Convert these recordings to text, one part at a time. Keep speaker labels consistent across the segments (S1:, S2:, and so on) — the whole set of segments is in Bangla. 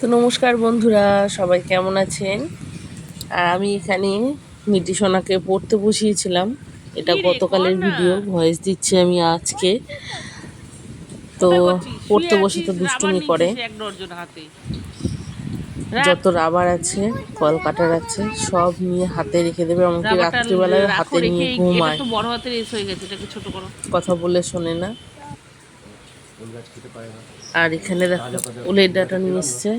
S1: তো নমস্কার বন্ধুরা সবাই কেমন আছেন? আর আমি এখানে মিটি সোনাকে পড়তে বসিয়েছিলাম। এটা গতকালের ভিডিও ভয়েস দিচ্ছি আমি আজকে। তো পড়তে বসে তো দুষ্টুমি করে। যত রাবার আছে কলকাটার আছে সব নিয়ে হাতে রেখে দেবে। এমনকি রাত্রিবেলায় হাতে নিয়ে ঘুমায়। কথা বলে শোনে না। আর এখানে দেখো উলের ডাটা নিয়ে এসছে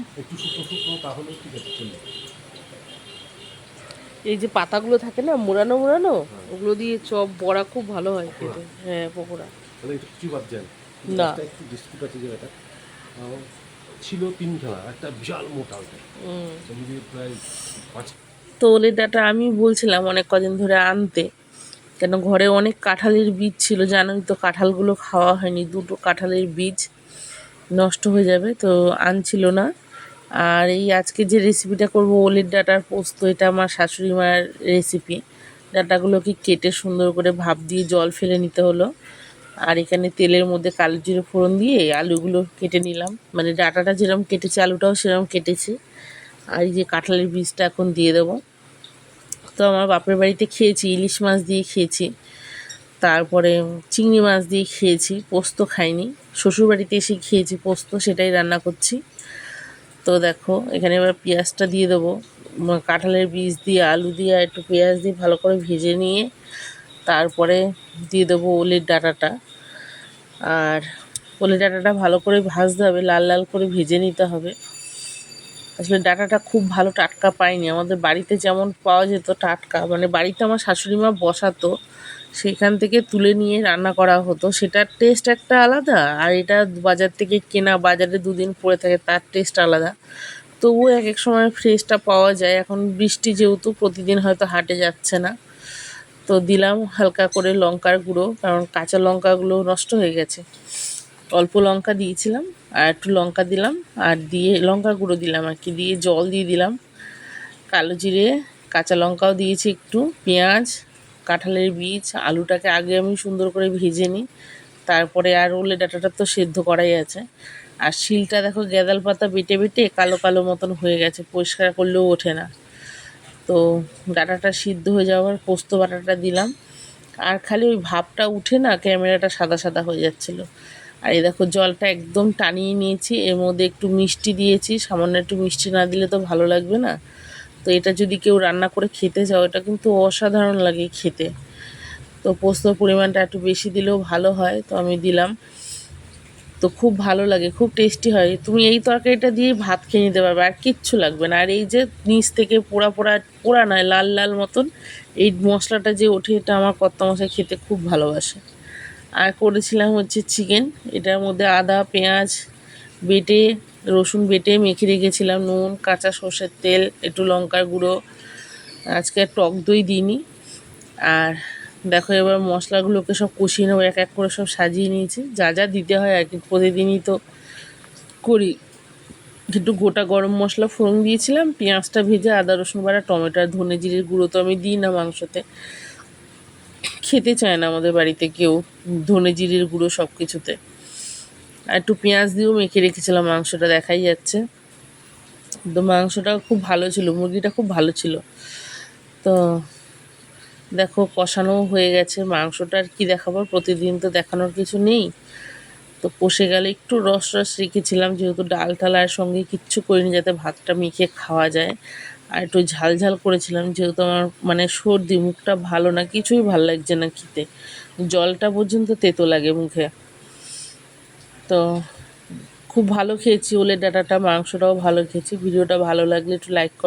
S1: এই যে পাতাগুলো থাকে না মোড়ানো মোড়ানো ওগুলো দিয়ে চপ বড়া খুব ভালো হয় খেতে। হ্যাঁ পকোড়া। না।
S2: একটু আছে জায়গাটা। ছিল তিন একটা বিশাল মোটা ওটা। প্রায় পাঁচ
S1: তো ওলের ডাটা আমি বলছিলাম অনেক কদিন ধরে আনতে। কেন ঘরে অনেক কাঁঠালের বীজ ছিল, জানোই তো কাঁঠালগুলো খাওয়া হয়নি, দুটো কাঁঠালের বীজ নষ্ট হয়ে যাবে তো আনছিল না। আর এই আজকে যে রেসিপিটা করব, ওলের ডাটার পোস্ত, এটা আমার শাশুড়ি মায়ের রেসিপি ডাটাগুলোকে কেটে সুন্দর করে ভাপ দিয়ে জল ফেলে নিতে হলো। আর এখানে তেলের মধ্যে কালো জিরে ফোড়ন দিয়ে আলুগুলো কেটে নিলাম। মানে ডাটাটা যেরকম কেটেছে, আলুটাও সেরকম কেটেছি। আর এই যে কাঁঠালের বীজটা এখন দিয়ে দেবো। তো আমার বাপের বাড়িতে খেয়েছি, ইলিশ মাছ দিয়ে খেয়েছি। তারপরে চিংড়ি মাছ দিয়ে খেয়েছি, পোস্ত খাইনি। শ্বশুরবাড়িতে এসে খেয়েছি পোস্ত, সেটাই রান্না করছি। তো দেখো, এখানে এবার পেঁয়াজটা দিয়ে দেবো। কাঁঠালের বীজ দিয়ে, আলু দিয়ে, আর একটু পেঁয়াজ দিয়ে ভালো করে ভেজে নিয়ে তারপরে দিয়ে দেবো ওলের ডাঁটাটা। আর ওলের ডাঁটাটা ভালো করে ভাজতে হবে, লাল লাল করে ভেজে নিতে হবে। আসলে ডাটাটা খুব ভালো টাটকা পাইনি। আমাদের বাড়িতে যেমন পাওয়া যেত টাটকা মানে বাড়িতে আমার শাশুড়ি মা বসাতো, সেখান থেকে তুলে নিয়ে রান্না করা হতো। সেটার টেস্ট একটা আলাদা, আর এটা বাজার থেকে কেনা, বাজারে দুদিন পরে থাকে, তার টেস্ট আলাদা। তবুও এক এক সময় ফ্রেশটা পাওয়া যায়। এখন বৃষ্টি যেহেতু প্রতিদিন হয়তো হাটে যাচ্ছে না, তো দিলাম হালকা করে লঙ্কার গুঁড়ো, কারণ কাঁচা লঙ্কাগুলো নষ্ট হয়ে গেছে। অল্প লঙ্কা দিয়েছিলাম, আর একটু লঙ্কা দিলাম, আর দিয়ে লঙ্কা গুঁড়ো দিলাম আর কি, দিয়ে জল দিয়ে দিলাম। কালো জিরে, কাঁচা লঙ্কাও দিয়েছি একটু, পেঁয়াজ, কাঁঠালের বীজ, আলুটাকে আগে আমি সুন্দর করে ভেজে নিই, তারপরে আর ওলে ডাটাটা তো সেদ্ধ করাই আছে। আর শিলটা দেখো গেদাল পাতা বেটে বেটে কালো কালো মতন হয়ে গেছে, পরিষ্কার করলেও ওঠে না। তো ডাটাটা সিদ্ধ হয়ে যাওয়ার পোস্ত বাটাটা দিলাম। আর খালি ওই ভাবটা উঠে না, ক্যামেরাটা সাদা সাদা হয়ে যাচ্ছিল। আর এই দেখো জলটা একদম টানিয়ে নিয়েছি, এর মধ্যে একটু মিষ্টি দিয়েছি, সামান্য একটু মিষ্টি না দিলে তো ভালো লাগবে না। তো এটা যদি কেউ রান্না করে খেতে যাও এটা কিন্তু অসাধারণ লাগে খেতে। তো পোস্তর পরিমাণটা একটু বেশি দিলেও ভালো হয়, তো আমি দিলাম। তো খুব ভালো লাগে, খুব টেস্টি হয়। তুমি এই তরকারিটা দিয়ে ভাত খেয়ে নিতে পারবে, আর কিচ্ছু লাগবে না। আর এই যে নিচ থেকে পোড়া পোড়া পোড়া নয়, লাল লাল মতন, এই মশলাটা যে ওঠে, এটা আমার কর্তা মশাই খেতে খুব ভালোবাসে। আর করেছিলাম হচ্ছে চিকেন। এটার মধ্যে আদা, পেঁয়াজ বেটে, রসুন বেটে মেখে রেখেছিলাম, নুন, কাঁচা সর্ষের তেল, একটু লঙ্কার গুঁড়ো। আজকে টক দই দিইনি। আর দেখো এবার মশলাগুলোকে সব কষিয়ে নেব, এক এক করে সব সাজিয়ে নিয়েছি। যা যা দিতে হয় আর কি, প্রতিদিনই তো করি। একটু গোটা গরম মশলা ফোড়ন দিয়েছিলাম, পেঁয়াজটা ভেজে আদা, রসুন বাটা, টমেটো আর ধনে জিরের গুঁড়ো তো আমি দিই না মাংসতে। খেতে চায় না আমাদের বাড়িতে কেউ, ধনে জিরের গুঁড়ো সব কিছুতে আর একটু পেঁয়াজ দিয়েও মেখে রেখেছিলাম, মাংসটা দেখাই যাচ্ছে। তো মাংসটা খুব ভালো ছিল, মুরগিটা খুব ভালো ছিল। তো দেখো, কষানোও হয়ে গেছে, মাংসটা আর কি দেখাবো? প্রতিদিন তো দেখানোর কিছু নেই। তো কষে গেলে একটু রস রস রেখেছিলাম, যেহেতু ডাল টাল আর সঙ্গে কিচ্ছু করিনি যাতে ভাতটা মেখে খাওয়া যায়। আর একটু ঝাল ঝাল করেছিলাম, যেহেতু আমার মানে সর্দি, মুখটা ভালো না, কিছুই ভালো লাগছে না খেতে। জলটা পর্যন্ত তেতো লাগে মুখে। তো খুব ভালো খেয়েছি, ওলের ডাটাটা, মাংসটাও ভালো খেয়েছি। ভিডিওটা ভালো লাগলে একটু লাইক কর